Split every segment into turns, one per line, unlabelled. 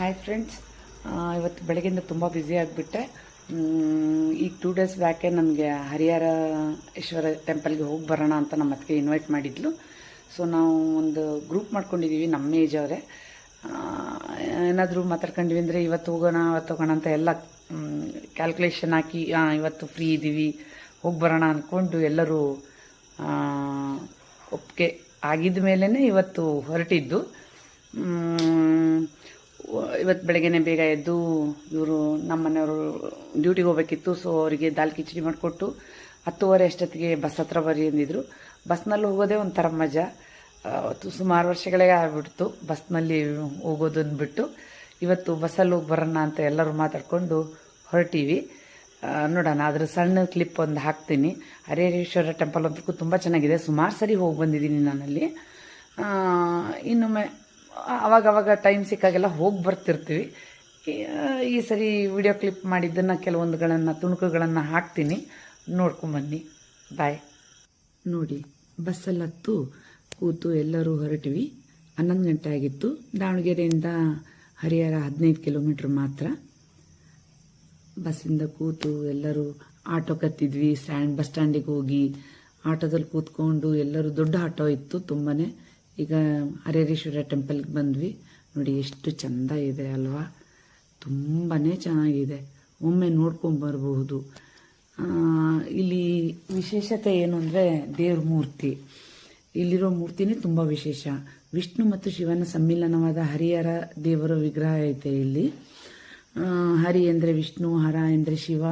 Hi friends ಇವತ್ತು ಬೆಳಗ್ಗೆಯಿಂದ ತುಂಬ ಬ್ಯುಸಿ ಆಗಿಬಿಟ್ಟೆ. ಈಗ ಟೂ ಡೇಸ್ ಬ್ಯಾಕೆ ನಮಗೆ ಹರಿಹರ ಈಶ್ವರ ಟೆಂಪಲ್ಗೆ ಹೋಗಿ ಬರೋಣ ಅಂತ ನಮ್ಮ ಅತ್ತಿಗೆ ಇನ್ವೈಟ್ ಮಾಡಿದ್ಲು. ಸೊ ನಾವು ಒಂದು ಗ್ರೂಪ್ ಮಾಡ್ಕೊಂಡಿದ್ದೀವಿ ನಮ್ಮ ಏಜ್ ಅವರೇ. ಏನಾದರೂ ಮಾತಾಡ್ಕೊಂಡ್ವಿ ಅಂದರೆ ಇವತ್ತು ಹೋಗೋಣ, ಅವತ್ತು ಹೋಗೋಣ ಅಂತ ಎಲ್ಲ ಕ್ಯಾಲ್ಕುಲೇಷನ್ ಹಾಕಿ ಇವತ್ತು ಫ್ರೀ ಇದ್ದೀವಿ ಹೋಗಿ ಬರೋಣ ಅಂದ್ಕೊಂಡು ಎಲ್ಲರೂ ಒಪ್ಪಿಗೆ ಆಗಿದ ಮೇಲೇ ಇವತ್ತು ಹೊರಟಿದ್ದು. ಇವತ್ತು ಬೆಳಗ್ಗೆನೆ ಬೇಗ ಎದ್ದು ಇವರು ನಮ್ಮ ಮನೆಯವರು ಡ್ಯೂಟಿಗೆ ಹೋಗ್ಬೇಕಿತ್ತು ಸೊ ಅವರಿಗೆ ದಾಲ್ ಕಿಚಡಿ ಮಾಡಿಕೊಟ್ಟು ಹತ್ತುವರೆ ಅಷ್ಟೊತ್ತಿಗೆ ಬಸ್ ಹತ್ರ ಬರಿ ಅಂದಿದ್ರು. ಬಸ್ನಲ್ಲಿ ಹೋಗೋದೇ ಒಂಥರ ಮಜಾ. ಸುಮಾರು ವರ್ಷಗಳೇ ಆಗ್ಬಿಡ್ತು ಬಸ್ನಲ್ಲಿ ಹೋಗೋದು ಅಂದ್ಬಿಟ್ಟು. ಇವತ್ತು ಬಸ್ಸಲ್ಲಿ ಹೋಗಿ ಬರೋಣ ಅಂತ ಎಲ್ಲರೂ ಮಾತಾಡಿಕೊಂಡು ಹೊರಟೀವಿ. ನೋಡೋಣ ಅದ್ರ ಸಣ್ಣ ಕ್ಲಿಪ್ ಒಂದು ಹಾಕ್ತೀನಿ. ಹರಿಹರೇಶ್ವರ ಟೆಂಪಲ್ ಅಂತಕ್ಕೂ ತುಂಬ ಚೆನ್ನಾಗಿದೆ. ಸುಮಾರು ಸರಿ ಹೋಗಿ ಬಂದಿದ್ದೀನಿ ನಾನಲ್ಲಿ. ಇನ್ನೊಮ್ಮೆ ಅವಾಗ ಅವಾಗ ಟೈಮ್ ಸಿಕ್ಕಾಗೆಲ್ಲ ಹೋಗಿ ಬರ್ತಿರ್ತೀವಿ. ಈ ಸರಿ ವಿಡಿಯೋ ಕ್ಲಿಪ್ ಮಾಡಿದ್ದನ್ನು ಕೆಲವೊಂದುಗಳನ್ನು, ತುಣುಕುಗಳನ್ನು ಹಾಕ್ತೀನಿ. ನೋಡ್ಕೊಂಬನ್ನಿ. ಬಾಯ್ ನೋಡಿ ಬಸ್ಸಲ್ಲಿ ಹತ್ತು ಕೂತು ಎಲ್ಲರೂ ಹೊರಟ್ವಿ. ಹನ್ನೊಂದು ಗಂಟೆ ಆಗಿತ್ತು. ದಾವಣಗೆರೆಯಿಂದ ಹರಿಹರ ಹದಿನೈದು ಕಿಲೋಮೀಟ್ರ್ ಮಾತ್ರ. ಬಸ್ಸಿಂದ ಕೂತು ಎಲ್ಲರೂ ಆಟೋ ಕತ್ತಿದ್ವಿ. ಸ್ಟ್ಯಾಂಡ್, ಬಸ್ ಸ್ಟ್ಯಾಂಡಿಗೆ ಹೋಗಿ ಆಟೋದಲ್ಲಿ ಕೂತ್ಕೊಂಡು ಎಲ್ಲರೂ ದೊಡ್ಡ ಆಟೋ ಇತ್ತು ತುಂಬಾನೇ. ಈಗ ಹರೇರೇಶ್ವರ ಟೆಂಪಲ್ಗೆ ಬಂದ್ವಿ. ನೋಡಿ ಎಷ್ಟು ಚಂದ ಇದೆ ಅಲ್ವಾ? ತುಂಬಾ ಚೆನ್ನಾಗಿದೆ. ಒಮ್ಮೆ ನೋಡ್ಕೊಂಡು ಬರಬಹುದು ಇಲ್ಲಿ ವಿಶೇಷತೆ ಏನು ಅಂದರೆ ದೇವ್ರ ಮೂರ್ತಿ. ಇಲ್ಲಿರೋ ಮೂರ್ತಿನೇ ತುಂಬ ವಿಶೇಷ. ವಿಷ್ಣು ಮತ್ತು ಶಿವನ ಸಮ್ಮಿಲನವಾದ ಹರಿಹರ ದೇವರ ವಿಗ್ರಹ ಐತೆ ಇಲ್ಲಿ. ಹರಿ ಅಂದರೆ ವಿಷ್ಣು, ಹರ ಅಂದರೆ ಶಿವ.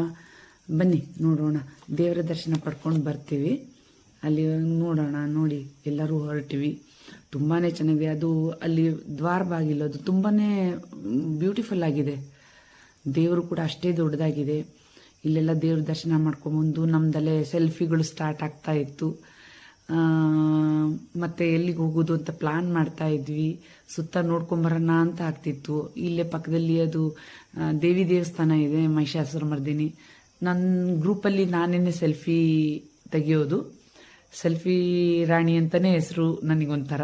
ಬನ್ನಿ, ನೋಡೋಣ. ದೇವರ ದರ್ಶನ ಪಡ್ಕೊಂಡು ಬರ್ತೀವಿ. ಅಲ್ಲಿ ನೋಡೋಣ, ನೋಡಿ. ಎಲ್ಲರೂ ಹೊರಟಿವಿ. ತುಂಬಾ ಚೆನ್ನಾಗಿದೆ ಅದು ಅಲ್ಲಿ ದ್ವಾರ ಬಾಗಿಲು, ಅದು ತುಂಬಾ ಬ್ಯೂಟಿಫುಲ್ ಆಗಿದೆ. ದೇವರು ಕೂಡ ಅಷ್ಟೇ ದೊಡ್ಡದಾಗಿದೆ. ಇಲ್ಲೆಲ್ಲ ದೇವ್ರ ದರ್ಶನ ಮಾಡ್ಕೊಂಬಂದು ನಮ್ದಲ್ಲೇ ಸೆಲ್ಫಿಗಳು ಸ್ಟಾರ್ಟ್ ಆಗ್ತಾ ಇತ್ತು. ಮತ್ತೆ ಎಲ್ಲಿಗೆ ಹೋಗೋದು ಅಂತ ಪ್ಲಾನ್ ಮಾಡ್ತಾ ಇದ್ವಿ. ಸುತ್ತ ನೋಡ್ಕೊಂಬರೋಣ ಅಂತ ಆಗ್ತಿತ್ತು. ಇಲ್ಲೇ ಪಕ್ಕದಲ್ಲಿ ಅದು ದೇವಿ ದೇವಸ್ಥಾನ ಇದೆ, ಮಹಿಷಾಸುರ ಮರ್ದಿನಿ. ನನ್ನ ಗ್ರೂಪಲ್ಲಿ ನಾನೇನೆ ಸೆಲ್ಫಿ ತೆಗೆಯೋದು. ಸೆಲ್ಫಿ ರಾಣಿ ಅಂತಲೇ ಹೆಸರು ನನಗೊಂಥರ.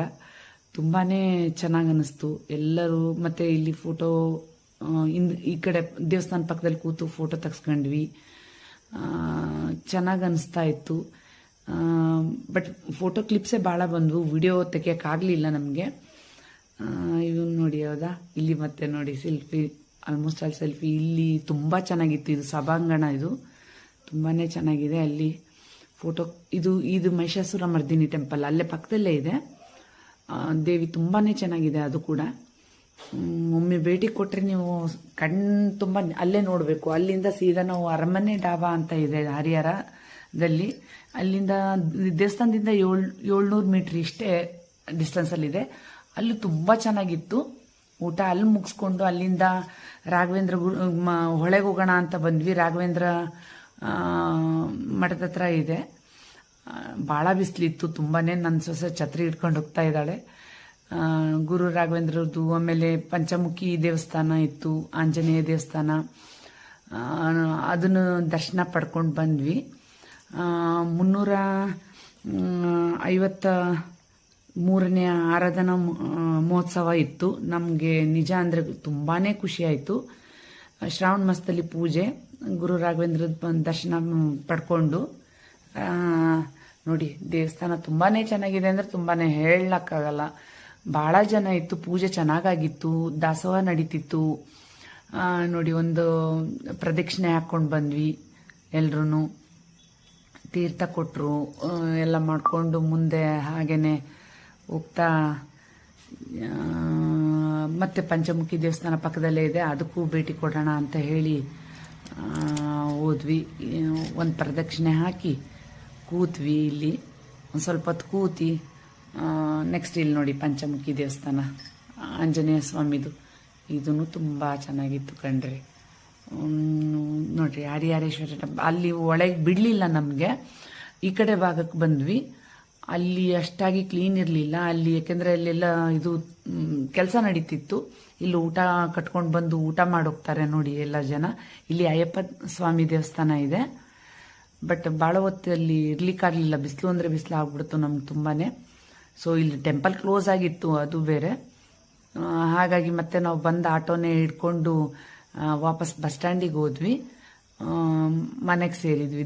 ತುಂಬಾನೇ ಚೆನ್ನಾಗಿ ಅನ್ನಿಸ್ತು. ಎಲ್ಲರೂ ಮತ್ತೆ ಇಲ್ಲಿ ಫೋಟೋ ಈ ಕಡೆ ದೇವಸ್ಥಾನ ಪಕ್ಕದಲ್ಲಿ ಕೂತು ಫೋಟೋ ತೆಗ್ಸ್ಕೊಂಡ್ವಿ. ಚೆನ್ನಾಗಿ ಅನಿಸ್ತಾ ಇತ್ತು. ಬಟ್ ಫೋಟೋ ಕ್ಲಿಪ್ಸೇ ಭಾಳ ಬಂದವು. ವಿಡಿಯೋ ತೆಗಿಯೋಕ್ಕಾಗಲಿಲ್ಲ ನಮಗೆ. ಇವನ್ ನೋಡಿ ಹೌದಾ? ಇಲ್ಲಿ ಮತ್ತೆ ನೋಡಿ ಸೆಲ್ಫಿ ಆಲ್ಮೋಸ್ಟ್ ಆಲ್ ಸೆಲ್ಫಿ ಇಲ್ಲಿ ತುಂಬ ಚೆನ್ನಾಗಿತ್ತು. ಇದು ಸಭಾಂಗಣ ಇದು. ತುಂಬಾ ಚೆನ್ನಾಗಿದೆ ಅಲ್ಲಿ. ಫೋಟೋ ಇದು ಇದು ಮಹಿಷಾಸುರ ಮರ್ದಿನಿ ಟೆಂಪಲ್ ಅಲ್ಲೇ ಪಕ್ಕದಲ್ಲೇ ಇದೆ. ದೇವಿ ತುಂಬಾ ಚೆನ್ನಾಗಿದೆ ಅದು ಕೂಡ. ಒಮ್ಮೆ ಭೇಟಿ ಕೊಟ್ಟರೆ ನೀವು ಕಣ್ ತುಂಬ ಅಲ್ಲೇ ನೋಡಬೇಕು. ಅಲ್ಲಿಂದ ಸೀದಾ ನಾವು ಅರಮನೆ ಡಾಬಾ ಅಂತ ಇದೆ ಹರಿಹರದಲ್ಲಿ. ಅಲ್ಲಿಂದ ದೇವಸ್ಥಾನದಿಂದ ಏಳು, ಏಳ್ನೂರು ಮೀಟ್ರ್ ಇಷ್ಟೇ ಡಿಸ್ಟೆನ್ಸಲ್ಲಿದೆ ಅಲ್ಲಿ ತುಂಬ ಚೆನ್ನಾಗಿತ್ತು. ಊಟ ಅಲ್ಲಿ ಮುಗಿಸ್ಕೊಂಡು ಅಲ್ಲಿಂದ ರಾಘವೇಂದ್ರ ಹೊಳೆಗೆ ಹೋಗೋಣ ಅಂತ ಬಂದ್ವಿ. ರಾಘವೇಂದ್ರ ಮಠದ ಹತ್ರ ಇದೆ. ಭಾಳ ಬಿಸಿಲಿತ್ತು ತುಂಬಾನೇ ನನ್ನ ಸೊಸೆ ಛತ್ರಿ ಇಟ್ಕೊಂಡು ಹೋಗ್ತಾ ಇದ್ದಾಳೆ. ಗುರು ರಾಘವೇಂದ್ರದ್ದು ಆಮೇಲೆ ಪಂಚಮುಖಿ ದೇವಸ್ಥಾನ ಇತ್ತು, ಆಂಜನೇಯ ದೇವಸ್ಥಾನ. ಅದನ್ನು ದರ್ಶನ ಪಡ್ಕೊಂಡು ಬಂದ್ವಿ. ಮುನ್ನೂರ ಐವತ್ತ ಮೂರನೇ ಆರಾಧನಾ ಮಹೋತ್ಸವ ಇತ್ತು. ನಮಗೆ ನಿಜ ಅಂದರೆ ತುಂಬಾ ಖುಷಿ ಆಯಿತು. ಶ್ರಾವಣ ಮಾಸದಲ್ಲಿ ಪೂಜೆ, ಗುರು ರಾಘವೇಂದ್ರದ ದರ್ಶನ ಪಡ್ಕೊಂಡು. ನೋಡಿ, ದೇವಸ್ಥಾನ ತುಂಬಾ ಚೆನ್ನಾಗಿದೆ ಅಂದರೆ ತುಂಬಾ ಹೇಳಕ್ಕಾಗಲ್ಲ. ಭಾಳ ಜನ ಇತ್ತು, ಪೂಜೆ ಚೆನ್ನಾಗಾಗಿತ್ತು, ದಾಸೋಹ ನಡೀತಿತ್ತು. ನೋಡಿ, ಒಂದು ಪ್ರದಕ್ಷಿಣೆ ಹಾಕ್ಕೊಂಡು ಬಂದ್ವಿ ಎಲ್ರೂ ತೀರ್ಥ ಕೊಟ್ಟರು ಎಲ್ಲ ಮಾಡಿಕೊಂಡು ಮುಂದೆ ಹಾಗೇನೆ ಹೋಗ್ತಾ ಮತ್ತೆ ಪಂಚಮುಖಿ ದೇವಸ್ಥಾನ ಪಕ್ಕದಲ್ಲೇ ಇದೆ, ಅದಕ್ಕೂ ಭೇಟಿ ಕೊಡೋಣ ಅಂತ ಹೇಳಿ ಹೋದ್ವಿ. ಒಂದು ಪ್ರದಕ್ಷಿಣೆ ಹಾಕಿ ಕೂತ್ವಿ ಇಲ್ಲಿ. ಒಂದು ಸ್ವಲ್ಪ ಹೊತ್ತು ಕೂತಿ ನೆಕ್ಸ್ಟ್ ಇಲ್ಲಿ ನೋಡಿ ಪಂಚಮುಖಿ ದೇವಸ್ಥಾನ, ಆಂಜನೇಯ ಸ್ವಾಮಿದು. ಇದೂ ತುಂಬ ಚೆನ್ನಾಗಿತ್ತು ಕಣ್ರಿ. ನೋಡ್ರಿ ಹರಿಹರೇಶ್ವರ ಅಲ್ಲಿ ಒಳಗೆ ಬಿಡಲಿಲ್ಲ ನಮಗೆ. ಈ ಕಡೆ ಭಾಗಕ್ಕೆ ಬಂದ್ವಿ. ಅಲ್ಲಿ ಅಷ್ಟಾಗಿ ಕ್ಲೀನ್ ಇರಲಿಲ್ಲ. ಅಲ್ಲಿ ಯಾಕೆಂದರೆ ಅಲ್ಲೆಲ್ಲ ಇದು ಕೆಲಸ ನಡೀತಿತ್ತು. ಇಲ್ಲಿ ಊಟ ಕಟ್ಕೊಂಡು ಬಂದು ಊಟ ಮಾಡೋಗ್ತಾರೆ ನೋಡಿ ಎಲ್ಲ ಜನ. ಇಲ್ಲಿ ಅಯ್ಯಪ್ಪ ಸ್ವಾಮಿ ದೇವಸ್ಥಾನ ಇದೆ. ಬಟ್ ಭಾಳ ಹೊತ್ತಲ್ಲಿ ಇರ್ಲಿಕ್ಕಾಗಲಿಲ್ಲ ಬಿಸಿಲು ಅಂದರೆ ಬಿಸಿಲು ಆಗ್ಬಿಡ್ತು ನಮ್ಗೆ ತುಂಬಾನೇ. ಸೊ ಇಲ್ಲಿ ಟೆಂಪಲ್ ಕ್ಲೋಸ್ ಆಗಿತ್ತು, ಅದು ಬೇರೆ. ಹಾಗಾಗಿ ಮತ್ತೆ ನಾವು ಬಂದ ಆಟೋನೇ ಹಿಡ್ಕೊಂಡು ವಾಪಸ್ ಬಸ್ ಸ್ಟ್ಯಾಂಡಿಗೆ ಹೋದ್ವಿ. ಮನೆಗೆ ಸೇರಿದ್ವಿ.